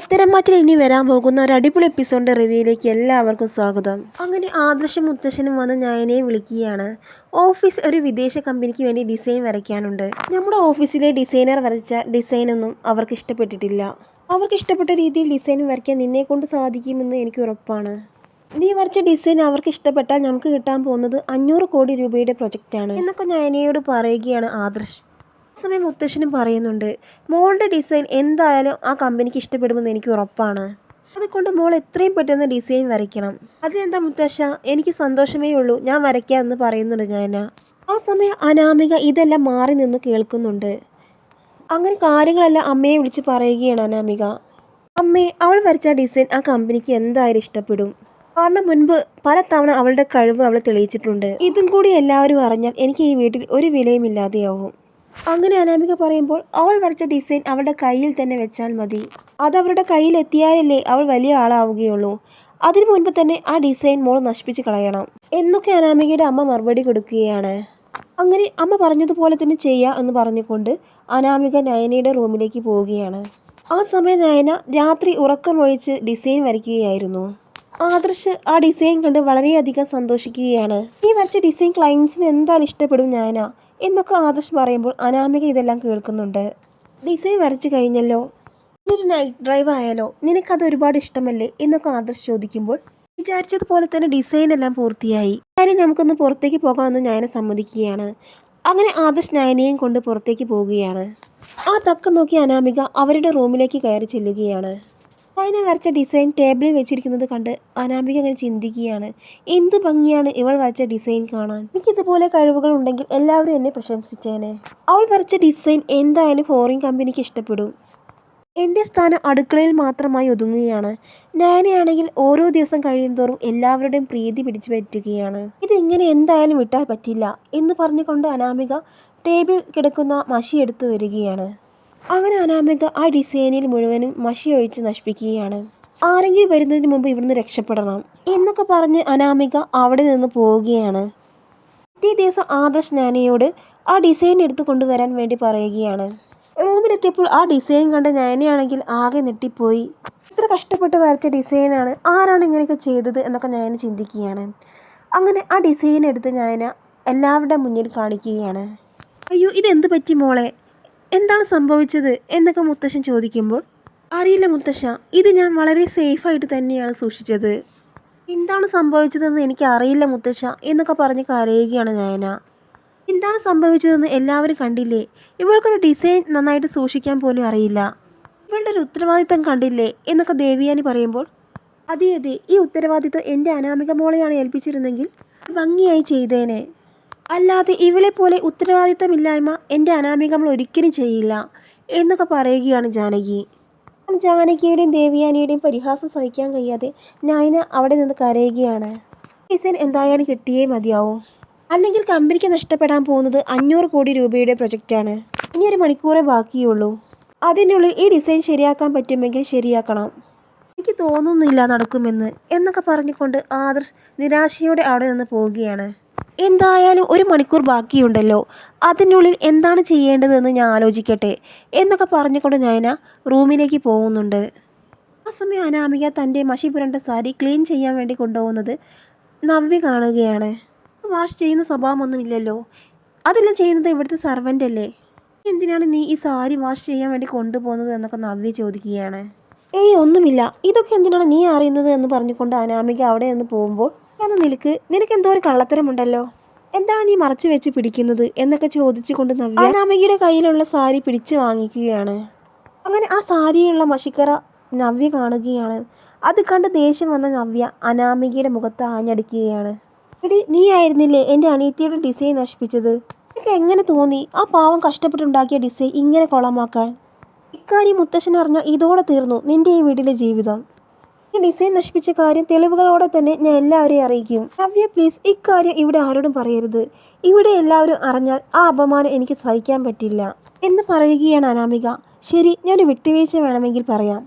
പത്തരമാറ്റിൽ ഇനി വരാൻ പോകുന്ന ഒരു അടിപൊളി എപ്പിസോഡിന്റെ റിവ്യൂയിലേക്ക് എല്ലാവർക്കും സ്വാഗതം. അങ്ങനെ ആദർശ മുത്തശ്ശനും വന്ന് ഞാനെ വിളിക്കുകയാണ്. ഓഫീസ് ഒരു വിദേശ കമ്പനിക്ക് വേണ്ടി ഡിസൈൻ വരയ്ക്കാനുണ്ട്. നമ്മുടെ ഓഫീസിലെ ഡിസൈനർ വരച്ച ഡിസൈനൊന്നും അവർക്ക് ഇഷ്ടപ്പെട്ടിട്ടില്ല. അവർക്ക് ഇഷ്ടപ്പെട്ട രീതിയിൽ ഡിസൈൻ വരയ്ക്കാൻ നിന്നെ കൊണ്ട് സാധിക്കുമെന്ന് എനിക്ക് ഉറപ്പാണ്. നീ വരച്ച ഡിസൈൻ അവർക്ക് ഇഷ്ടപ്പെട്ടാൽ നമുക്ക് കിട്ടാൻ പോകുന്നത് അഞ്ഞൂറ് കോടി രൂപയുടെ പ്രൊജക്റ്റാണ്. എന്നൊക്കെ നയനയോട് പറയുകയാണ് ആദർശ്. സമയം മുത്തശ്ശനും പറയുന്നുണ്ട് മോളുടെ ഡിസൈൻ എന്തായാലും ആ കമ്പനിക്ക് ഇഷ്ടപ്പെടുമെന്ന് എനിക്ക് ഉറപ്പാണ്. അതുകൊണ്ട് മോൾ എത്രയും പെട്ടെന്ന് ഡിസൈൻ വരയ്ക്കണം. അതിനെന്താ മുത്തശ്ശ? എനിക്ക് സന്തോഷമേ ഉള്ളൂ. ഞാൻ വരയ്ക്കാം എന്ന് പറയുന്നുണ്ട് ഞാൻ ആ സമയം അനാമിക ഇതെല്ലാം മാറി നിന്ന് കേൾക്കുന്നുണ്ട്. അങ്ങനെ കാര്യങ്ങളെല്ലാം അമ്മയെ വിളിച്ച് പറയുകയാണ് അനാമിക. അമ്മേ അവൾ വരച്ച ഡിസൈൻ ആ കമ്പനിക്ക് എന്തായാലും ഇഷ്ടപ്പെടും. കാരണം മുൻപ് പല തവണ അവളുടെ കഴിവ് അവൾ തെളിയിച്ചിട്ടുണ്ട്. ഇതും കൂടി എല്ലാവരും അറിഞ്ഞാൽ എനിക്ക് ഈ വീട്ടിൽ ഒരു വിലയും ഇല്ലാതെയാവും അങ്ങനെ അനാമിക പറയുമ്പോൾ അവൾ വരച്ച ഡിസൈൻ അവളുടെ കയ്യിൽ തന്നെ വെച്ചാൽ മതി. അത് കയ്യിൽ എത്തിയാലല്ലേ അവൾ വലിയ ആളാവുകയുള്ളൂ. അതിനു മുൻപ് തന്നെ ആ ഡിസൈൻ മോൾ നശിപ്പിച്ച് കളയണം. എന്നൊക്കെ അനാമികയുടെ അമ്മ മറുപടി കൊടുക്കുകയാണ്. അങ്ങനെ അമ്മ പറഞ്ഞതുപോലെ തന്നെ ചെയ്യാ എന്ന് പറഞ്ഞുകൊണ്ട് അനാമിക നയനയുടെ റൂമിലേക്ക് പോവുകയാണ്. ആ സമയം നയന രാത്രി ഉറക്കമൊഴിച്ച് ഡിസൈൻ വരയ്ക്കുകയായിരുന്നു. ആദർശ് ആ ഡിസൈൻ കണ്ട് വളരെയധികം സന്തോഷിക്കുകയാണ്. ഈ വരച്ച ഡിസൈൻ ക്ലയൻസിന് എന്തായാലും ഇഷ്ടപ്പെടും ഞാന എന്നൊക്കെ ആദർശ് പറയുമ്പോൾ അനാമിക ഇതെല്ലാം കേൾക്കുന്നുണ്ട്. ഡിസൈൻ വരച്ചു കഴിഞ്ഞല്ലോ? ഇതൊരു നൈറ്റ് ഡ്രൈവ് ആയാലോ? നിനക്കത് ഒരുപാട് ഇഷ്ടമല്ലേ? എന്നൊക്കെ ആദർശ് ചോദിക്കുമ്പോൾ വിചാരിച്ചതുപോലെ തന്നെ ഡിസൈൻ എല്ലാം പൂർത്തിയായി. കാര്യം നമുക്കൊന്ന് പുറത്തേക്ക് പോകാമെന്ന് ഞാൻ സമ്മതിക്കുകയാണ്. അങ്ങനെ ആദർശ് നയനയും കൊണ്ട് പുറത്തേക്ക് പോവുകയാണ്. ആ തക്ക നോക്കി അനാമിക അവരുടെ റൂമിലേക്ക് കയറി ചെല്ലുകയാണ്. നയന വരച്ച ഡിസൈൻ ടേബിളിൽ വെച്ചിരിക്കുന്നത് കണ്ട് അനാമിക അങ്ങനെ ചിന്തിക്കുകയാണ്. എന്ത് ഭംഗിയാണ് ഇവൾ വരച്ച ഡിസൈൻ കാണാൻ? എനിക്ക് ഇതുപോലെ കഴിവുകൾ ഉണ്ടെങ്കിൽ എല്ലാവരും എന്നെ പ്രശംസിച്ചേനെ. അവൾ വരച്ച ഡിസൈൻ എന്തായാലും ഫോറിൻ കമ്പനിക്ക് ഇഷ്ടപ്പെടും. എന്റെ സ്ഥാനം അടുക്കളയിൽ മാത്രമായി ഒതുങ്ങുകയാണ്. ഞാനാണെങ്കിൽ ഓരോ ദിവസം കഴിയുന്തോറും എല്ലാവരുടെയും പ്രീതി പിടിച്ചു പറ്റുകയാണ്. ഇതെങ്ങനെ എന്തായാലും വിട്ടാൽ പറ്റില്ല എന്ന് പറഞ്ഞുകൊണ്ട് അനാമിക ടേബിൾ കിടക്കുന്ന മഷി എടുത്തു വരികയാണ്. അങ്ങനെ അനാമിക ആ ഡിസൈനിൽ മുഴുവനും മഷി ഒഴിച്ച് നശിപ്പിക്കുകയാണ്. ആരെങ്കിലും വരുന്നതിന് മുമ്പ് ഇവിടുന്ന് രക്ഷപ്പെടണം എന്നൊക്കെ പറഞ്ഞ് അനാമിക അവിടെ നിന്ന് പോവുകയാണ്. പിറ്റേ ദിവസം ആദർശ് നാനയോട് ആ ഡിസൈൻ എടുത്തു കൊണ്ടുവരാൻ വേണ്ടി പറയുകയാണ്. റൂമിലെത്തിയപ്പോൾ ആ ഡിസൈൻ കണ്ട നാനയാണെങ്കിൽ ആകെ നെട്ടിപ്പോയി ഇത്ര കഷ്ടപ്പെട്ട് വരച്ച ഡിസൈനാണ് ആരാണ് ഇങ്ങനെയൊക്കെ ചെയ്തത് എന്നൊക്കെ നാന ചിന്തിക്കുകയാണ്. അങ്ങനെ ആ ഡിസൈൻ എടുത്ത് ഞാൻ എല്ലാവരുടെ മുന്നിൽ കാണിക്കുകയാണ്. അയ്യോ ഇതെന്ത് പറ്റി മോളെ? എന്താണ് സംഭവിച്ചത് എന്നൊക്കെ മുത്തശ്ശൻ ചോദിക്കുമ്പോൾ അറിയില്ല മുത്തശ്ശ ഇത് ഞാൻ വളരെ സേഫായിട്ട് തന്നെയാണ് സൂക്ഷിച്ചത്. എന്താണ് സംഭവിച്ചതെന്ന് എനിക്ക് അറിയില്ല മുത്തശ്ശ എന്നൊക്കെ പറഞ്ഞ് കരയുകയാണ് നയന. എന്താണ് സംഭവിച്ചതെന്ന് എല്ലാവരും കണ്ടില്ലേ? ഇവൾക്കൊരു ഡിസൈൻ നന്നായിട്ട് സൂക്ഷിക്കാൻ പോലും അറിയില്ല. ഇവളുടെ ഒരു ഉത്തരവാദിത്തം കണ്ടില്ലേ? എന്നൊക്കെ ദേവിയാനി പറയുമ്പോൾ അതെ അതെ ഈ ഉത്തരവാദിത്തം എന്റെ അനാമിക മോളെയാണ് ഏൽപ്പിച്ചിരുന്നെങ്കിൽ ഭംഗിയായി ചെയ്തേനെ. അല്ലാതെ ഇവളെ പോലെ ഉത്തരവാദിത്തമില്ലായ്മ എന്റെ അനാമിക മോൾ ഒരിക്കലും ചെയ്യില്ല എന്നൊക്കെ പറയുകയാണ് ജാനകി. ജാനകിയുടെയും ദേവിയാനിയുടെയും പരിഹാസം സഹിക്കാൻ കഴിയാതെ നൈന അവിടെ നിന്ന് കരയുകയാണ്. ഡിസൈൻ എന്തായാലും കിട്ടിയേ മതിയാവും. അല്ലെങ്കിൽ കമ്പനിക്ക് നഷ്ടപ്പെടാൻ പോകുന്നത് അഞ്ഞൂറ് കോടി രൂപയുടെ പ്രൊജക്റ്റാണ് ഇനി ഒരു മണിക്കൂറേ ബാക്കിയുള്ളൂ. അതിനുള്ളിൽ ഈ ഡിസൈൻ ശരിയാക്കാൻ പറ്റുമെങ്കിൽ ശരിയാക്കണം. എനിക്ക് തോന്നുന്നില്ല നടക്കുമെന്ന് എന്നൊക്കെ പറഞ്ഞുകൊണ്ട് ആദർശ് നിരാശയോടെ അവിടെ നിന്ന് പോവുകയാണ്. എന്തായാലും ഒരു മണിക്കൂർ ബാക്കിയുണ്ടല്ലോ. അതിനുള്ളിൽ എന്താണ് ചെയ്യേണ്ടതെന്ന് ഞാൻ ആലോചിക്കട്ടെ എന്നൊക്കെ പറഞ്ഞുകൊണ്ട് ഞാൻ റൂമിലേക്ക് പോകുന്നുണ്ട്. ആ സമയം അനാമിക തന്റെ മഷി പുരണ്ട സാരി ക്ലീൻ ചെയ്യാൻ വേണ്ടി കൊണ്ടുപോകുന്നത് നവ്യ കാണുകയാണ്. വാഷ് ചെയ്യുന്ന സ്വഭാവമൊന്നുമില്ലല്ലോ. അതെല്ലാം ചെയ്യുന്നത് ഇവിടുത്തെ സർവന്റ് അല്ലേ എന്തിനാണ് നീ ഈ സാരി വാഷ് ചെയ്യാൻ വേണ്ടി കൊണ്ടുപോകുന്നത് എന്നൊക്കെ നവ്യ ചോദിക്കുകയാണ്. ഏയ് ഒന്നുമില്ല. ഇതൊക്കെ എന്തിനാണ് നീ അറിയുന്നത് എന്ന് പറഞ്ഞുകൊണ്ട് അനാമിക അവിടെ നിന്ന് പോകുമ്പോൾ ഞാൻ നിനക്ക് നിനക്ക് എന്തോ ഒരു കള്ളത്തരമുണ്ടല്ലോ? എന്താണ് നീ മറച്ചു വെച്ച് പിടിക്കുന്നത് എന്നൊക്കെ ചോദിച്ചുകൊണ്ട് നവ്യ അനാമികയുടെ കയ്യിലുള്ള സാരി പിടിച്ചു വാങ്ങിക്കുകയാണ്. അങ്ങനെ ആ സാരിയുള്ള മഷിക്കറ നവ്യ കാണുകയാണ്. അത് കണ്ട് ദേഷ്യം വന്ന നവ്യ അനാമികയുടെ മുഖത്ത് ആഞ്ഞടിക്കുകയാണ്. എടി നീ ആയിരുന്നില്ലേ എന്റെ അനിയത്തിയുടെ ഡിസൈൻ നശിപ്പിച്ചത്? എനിക്ക് എങ്ങനെ തോന്നി ആ പാവം കഷ്ടപ്പെട്ടുണ്ടാക്കിയ ഡിസൈൻ ഇങ്ങനെ കൊളമാക്കാൻ? ഇക്കാര്യം മുത്തശ്ശൻ അറിഞ്ഞാൽ ഇതോടെ തീർന്നു നിന്റെ ഈ വീട്ടിലെ ജീവിതം. ഈ ഡിസൈൻ നശിപ്പിച്ച കാര്യം തെളിവുകളോടെ തന്നെ ഞാൻ എല്ലാവരെയും അറിയിക്കും. നവ്യ പ്ലീസ് ഇക്കാര്യം ഇവിടെ ആരോടും പറയരുത്. ഇവിടെ എല്ലാവരും അറിഞ്ഞാൽ ആ അപമാനം എനിക്ക് സഹിക്കാൻ പറ്റില്ല. എന്ന് പറയുകയാണ് അനാമിക. ശരി ഞാനൊരു വിട്ടുവീഴ്ച വേണമെങ്കിൽ പറയാം.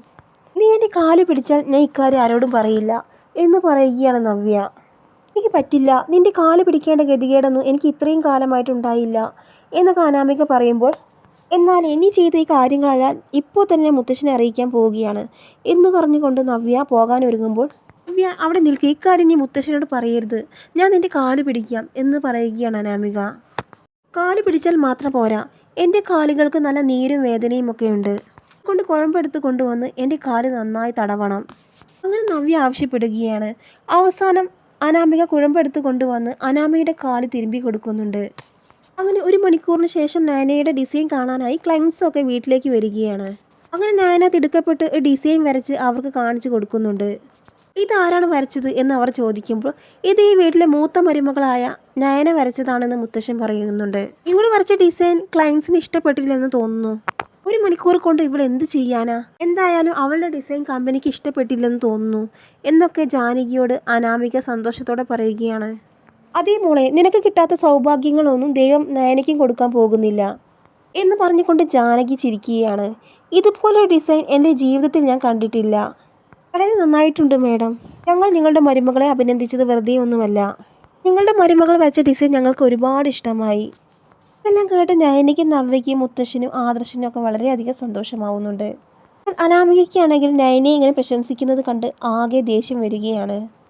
നീ എന്റെ കാൽ പിടിച്ചാൽ ഞാൻ ഇക്കാര്യം ആരോടും പറയില്ല എന്ന് പറയുകയാണ് നവ്യ. എനിക്ക് പറ്റില്ല. നിന്റെ കാൽ പിടിക്കേണ്ട ഗതികേടൊന്നും എനിക്ക് ഇത്രയും കാലമായിട്ടുണ്ടായില്ല എന്നൊക്കെ അനാമിക പറയുമ്പോൾ എന്നാൽ ഇനി ചെയ്ത ഈ കാര്യങ്ങളെല്ലാം ഇപ്പോൾ തന്നെ മുത്തശ്ശനെ അറിയിക്കാൻ പോവുകയാണ്. എന്ന് പറഞ്ഞുകൊണ്ട് നവ്യ പോകാൻ ഒരുങ്ങുമ്പോൾ നവ്യ അവിടെ നിൽക്കുക ഇക്കാര്യം നീ മുത്തശ്ശനോട് പറയരുത്. ഞാൻ നിന്റെ കാൽ പിടിക്കാം എന്ന് പറയുകയാണ് അനാമിക. കാൽ പിടിച്ചാൽ മാത്രം പോരാ. എന്റെ കാലുകൾക്ക് നല്ല നീരും വേദനയും ഒക്കെ ഉണ്ട്. കൊണ്ട് കുഴമ്പെടുത്ത് കൊണ്ടുവന്ന് എന്റെ കാൽ നന്നായി തടവണം. അങ്ങനെ നവ്യ ആവശ്യപ്പെടുകയാണ്. അവസാനം അനാമിക കുഴമ്പെടുത്ത് കൊണ്ടുവന്ന് അനാമിയുടെ കാൽ തിരുമ്പി കൊടുക്കുന്നുണ്ട്. അങ്ങനെ ഒരു മണിക്കൂറിന് ശേഷം നയനയുടെ ഡിസൈൻ കാണാനായി ക്ലൈൻസ് ഒക്കെ വീട്ടിലേക്ക് വരികയാണ്. അങ്ങനെ നയന തിടുക്കപ്പെട്ട് ഡിസൈൻ വരച്ച് അവർക്ക് കാണിച്ചു കൊടുക്കുന്നുണ്ട്. ഇതാരാണ് വരച്ചത് എന്ന് അവർ ചോദിക്കുമ്പോൾ ഇത് ഈ വീട്ടിലെ മൂത്ത മരുമകളായ നയന വരച്ചതാണെന്ന് മുത്തശ്ശൻ പറയുന്നുണ്ട്. ഇവൾ വരച്ച ഡിസൈൻ ക്ലയൻസിന് ഇഷ്ടപ്പെട്ടില്ലെന്ന് തോന്നുന്നു. ഒരു മണിക്കൂർ കൊണ്ട് ഇവൾ എന്ത് ചെയ്യാനാ? എന്തായാലും അവളുടെ ഡിസൈൻ കമ്പനിക്ക് ഇഷ്ടപ്പെട്ടില്ലെന്ന് തോന്നുന്നു എന്നൊക്കെ ജാനകിയോട് അനാമിക സന്തോഷത്തോടെ പറയുകയാണ്. അതേ മോളെ നിനക്ക് കിട്ടാത്ത സൗഭാഗ്യങ്ങളൊന്നും ദൈവം നയനയ്ക്കും കൊടുക്കാൻ പോകുന്നില്ല. എന്ന് പറഞ്ഞുകൊണ്ട് ജാനകി ചിരിക്കുകയാണ്. ഇതുപോലെ ഡിസൈൻ എന്റെ ജീവിതത്തിൽ ഞാൻ കണ്ടിട്ടില്ല. വളരെ നന്നായിട്ടുണ്ട് മേഡം. ഞങ്ങൾ നിങ്ങളുടെ മരുമകളെ അഭിനന്ദിച്ചത് വെറുതെ ഒന്നുമല്ല. നിങ്ങളുടെ മരുമകൾ വരച്ച ഡിസൈൻ ഞങ്ങൾക്ക് ഒരുപാട് ഇഷ്ടമായി. ഇതെല്ലാം കേട്ട് നയനയ്ക്കും നവ്യയ്ക്കും മുത്തശ്ശനും ആദർശനും ഒക്കെ വളരെയധികം സന്തോഷമാവുന്നുണ്ട്. അനാമികയ്ക്കാണെങ്കിൽ നയനെ ഇങ്ങനെ പ്രശംസിക്കുന്നത് കണ്ട് ആകെ ദേഷ്യം വരികയാണ്.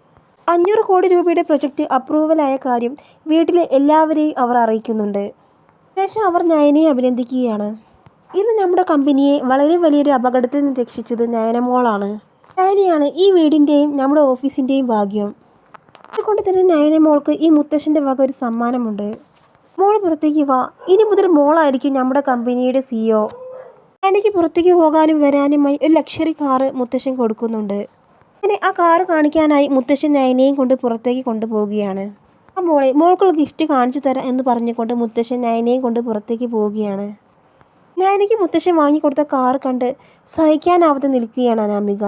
അഞ്ഞൂറ് കോടി രൂപയുടെ പ്രൊജക്റ്റ് അപ്രൂവലായ കാര്യം വീട്ടിലെ എല്ലാവരെയും അവർ അറിയിക്കുന്നുണ്ട്. ശേഷം അവർ നയനയെ അഭിനന്ദിക്കുകയാണ്. ഇന്ന് നമ്മുടെ കമ്പനിയെ വളരെ വലിയൊരു അപകടത്തിൽ നിന്ന് രക്ഷിച്ചത് നയനമോളാണ് നയനയാണ് ഈ വീടിന്റെയും നമ്മുടെ ഓഫീസിന്റെയും ഭാഗ്യം. അതുകൊണ്ട് തന്നെ നയനമോൾക്ക് ഈ മുത്തശ്ശന്റെ വക ഒരു സമ്മാനമുണ്ട്. മോൾ പുറത്തേക്ക് വാ. ഇനി മുതൽ മോളായിരിക്കും നമ്മുടെ കമ്പനിയുടെ സിഇഒ നയനയ്ക്ക് പുറത്തേക്ക് പോകാനും വരാനുമായി ഒരു ലക്ഷറി കാറ് മുത്തശ്ശൻ കൊടുക്കുന്നുണ്ട്. അങ്ങനെ ആ കാറ് കാണിക്കാനായി മുത്തശ്ശൻ നയനയും കൊണ്ട് പുറത്തേക്ക് കൊണ്ടുപോവുകയാണ്. ആ മോളെ മോൾക്കുള്ള ഗിഫ്റ്റ് കാണിച്ചു തരാം എന്ന് പറഞ്ഞുകൊണ്ട് മുത്തശ്ശൻ നയനയും കൊണ്ട് പുറത്തേക്ക് പോവുകയാണ്. നയനയ്ക്ക് മുത്തശ്ശൻ വാങ്ങിക്കൊടുത്ത കാർ കണ്ട് സഹിക്കാനാവാതെ നിൽക്കുകയാണ് അനാമിക.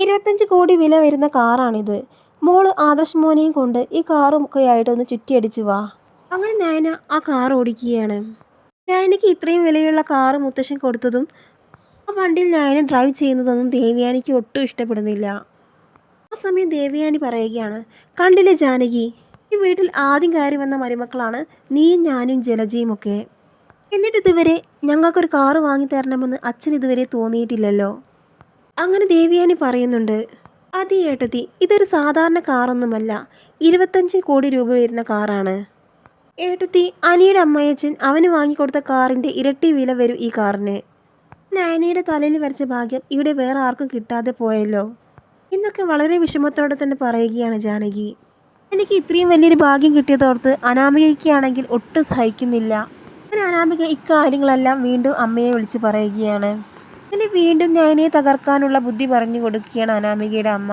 ഇരുപത്തഞ്ച് കോടി വില വരുന്ന കാറാണിത്. മോൾ ആദർശ് മോനെയും കൊണ്ട് ഈ കാറും ഒക്കെ ആയിട്ട് ഒന്ന് ചുറ്റിയടിച്ചു വാ. അങ്ങനെ നയന ആ കാർ ഓടിക്കുകയാണ്. നയനയ്ക്ക് ഇത്രയും വിലയുള്ള കാറ് മുത്തശ്ശൻ കൊടുത്തതും ആ വണ്ടിയിൽ ഞാനും ഡ്രൈവ് ചെയ്യുന്നതൊന്നും ദേവിയാനിക്ക് ഒട്ടും ഇഷ്ടപ്പെടുന്നില്ല. ആ സമയം ദേവിയാനി പറയുകയാണ് കണ്ടില്ലേ ജാനകി ഈ വീട്ടിൽ ആദ്യം കയറി വന്ന മരുമക്കളാണ് നീയും ഞാനും ജലജയും ഒക്കെ. എന്നിട്ട് ഇതുവരെ ഞങ്ങൾക്കൊരു കാറ് വാങ്ങി തരണമെന്ന് അച്ഛൻ ഇതുവരെ തോന്നിയിട്ടില്ലല്ലോ. അങ്ങനെ ദേവിയാനി പറയുന്നുണ്ട് അതി ഏട്ടത്തി ഇതൊരു സാധാരണ കാറൊന്നുമല്ല ഇരുപത്തഞ്ച് കോടി രൂപ വരുന്ന കാറാണ് ഏട്ടത്തി അനിയുടെ അമ്മയച്ചൻ അവന് വാങ്ങിക്കൊടുത്ത കാറിന്റെ ഇരട്ടി വില വരും ഈ കാറിന് നയനയുടെ തലയിൽ വരച്ച ഭാഗ്യം ഇവിടെ വേറെ ആർക്കും കിട്ടാതെ പോയല്ലോ. എന്നൊക്കെ വളരെ വിഷമത്തോടെ തന്നെ പറയുകയാണ് ജാനകി. എനിക്ക് ഇത്രയും വലിയൊരു ഭാഗ്യം കിട്ടിയതോർത്ത് അനാമികയ്ക്കാണെങ്കിൽ ഒട്ടും സഹിക്കുന്നില്ല. അങ്ങനെ അനാമിക ഇക്കാര്യങ്ങളെല്ലാം വീണ്ടും അമ്മയെ വിളിച്ച് പറയുകയാണ്. അങ്ങനെ വീണ്ടും നയനയെ തകർക്കാനുള്ള ബുദ്ധി പറഞ്ഞു കൊടുക്കുകയാണ് അനാമികയുടെ അമ്മ.